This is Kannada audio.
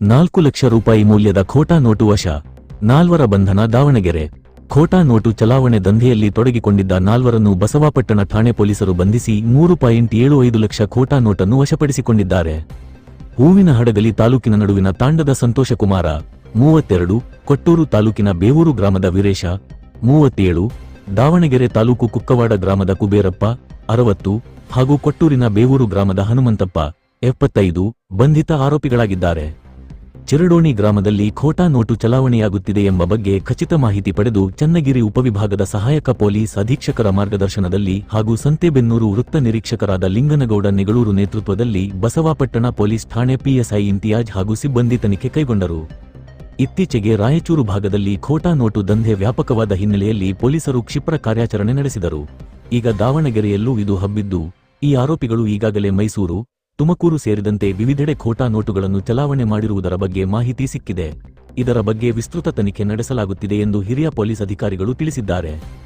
ನಾಲ್ಕು ಲಕ್ಷ ರೂಪಾಯಿ ಮೌಲ್ಯದ ಖೋಟಾ ನೋಟು ವಶ. ನಾಲ್ವರ ಬಂಧನ ದಾವಣಗೆರೆ. ಖೋಟಾ ನೋಟು ಚಲಾವಣೆ ದಂಧೆಯಲ್ಲಿ ತೊಡಗಿಕೊಂಡಿದ್ದ ನಾಲ್ವರನ್ನು ಬಸವಾಪಟ್ಟಣ ಠಾಣೆ ಪೊಲೀಸರು ಬಂಧಿಸಿ ಮೂರು ಪಾಯಿಂಟ್ ಏಳು ಐದು ಲಕ್ಷ ಖೋಟಾ ನೋಟನ್ನು ವಶಪಡಿಸಿಕೊಂಡಿದ್ದಾರೆ. ಹೂವಿನ ಹಡಗಲಿ ತಾಲೂಕಿನ ನಡುವಿನ ತಾಂಡದ ಸಂತೋಷಕುಮಾರ, ಮೂವತ್ತೆರಡು, ಕೊಟ್ಟೂರು ತಾಲೂಕಿನ ಬೇವೂರು ಗ್ರಾಮದ ವೀರೇಶ, ಮೂವತ್ತೇಳು, ದಾವಣಗೆರೆ ತಾಲೂಕು ಕುಕ್ಕವಾಡ ಗ್ರಾಮದ ಕುಬೇರಪ್ಪ, ಅರವತ್ತು, ಹಾಗೂ ಕೊಟ್ಟೂರಿನ ಬೇವೂರು ಗ್ರಾಮದ ಹನುಮಂತಪ್ಪ, ಎಪ್ಪತ್ತೈದು, ಬಂಧಿತ ಆರೋಪಿಗಳಾಗಿದ್ದಾರೆ. ಚಿರಡೋಣಿ ಗ್ರಾಮದಲ್ಲಿ ಖೋಟಾ ನೋಟು ಚಲಾವಣೆಯಾಗುತ್ತಿದೆ ಎಂಬ ಬಗ್ಗೆ ಖಚಿತ ಮಾಹಿತಿ ಪಡೆದು ಚನ್ನಗಿರಿ ಉಪವಿಭಾಗದ ಸಹಾಯಕ ಪೊಲೀಸ್ ಅಧೀಕ್ಷಕರ ಮಾರ್ಗದರ್ಶನದಲ್ಲಿ ಹಾಗೂ ಸಂತೆಬೆನ್ನೂರು ವೃತ್ತ ನಿರೀಕ್ಷಕರಾದ ಲಿಂಗನಗೌಡ ನೆಗಳೂರು ನೇತೃತ್ವದಲ್ಲಿ ಬಸವಾಪಟ್ಟಣ ಪೊಲೀಸ್ ಠಾಣೆ ಪಿಎಸ್ಐ ಇಂತಿಯಾಜ್ ಹಾಗೂ ಸಿಬ್ಬಂದಿ ತನಿಖೆ ಕೈಗೊಂಡರು. ಇತ್ತೀಚೆಗೆ ರಾಯಚೂರು ಭಾಗದಲ್ಲಿ ಖೋಟಾ ನೋಟು ದಂಧೆ ವ್ಯಾಪಕವಾದ ಹಿನ್ನೆಲೆಯಲ್ಲಿ ಪೊಲೀಸರು ಕ್ಷಿಪ್ರ ಕಾರ್ಯಾಚರಣೆ ನಡೆಸಿದರು. ಈಗ ದಾವಣಗೆರೆಯಲ್ಲೂ ಇದು ಹಬ್ಬಿದ್ದು, ಈ ಆರೋಪಿಗಳು ಈಗಾಗಲೇ ಮೈಸೂರು ತುಮಕೂರು ಸೇರಿದಂತೆ ವಿವಿಧೆಡೆ ಖೋಟಾ ನೋಟುಗಳನ್ನು ಚಲಾವಣೆ ಮಾಡಿರುವುದರ ಬಗ್ಗೆ ಮಾಹಿತಿ ಸಿಕ್ಕಿದೆ. ಇದರ ಬಗ್ಗೆ ವಿಸ್ತೃತ ತನಿಖೆ ನಡೆಸಲಾಗುತ್ತಿದೆ ಎಂದು ಹಿರಿಯ ಪೊಲೀಸ್ ಅಧಿಕಾರಿಗಳು ತಿಳಿಸಿದ್ದಾರೆ.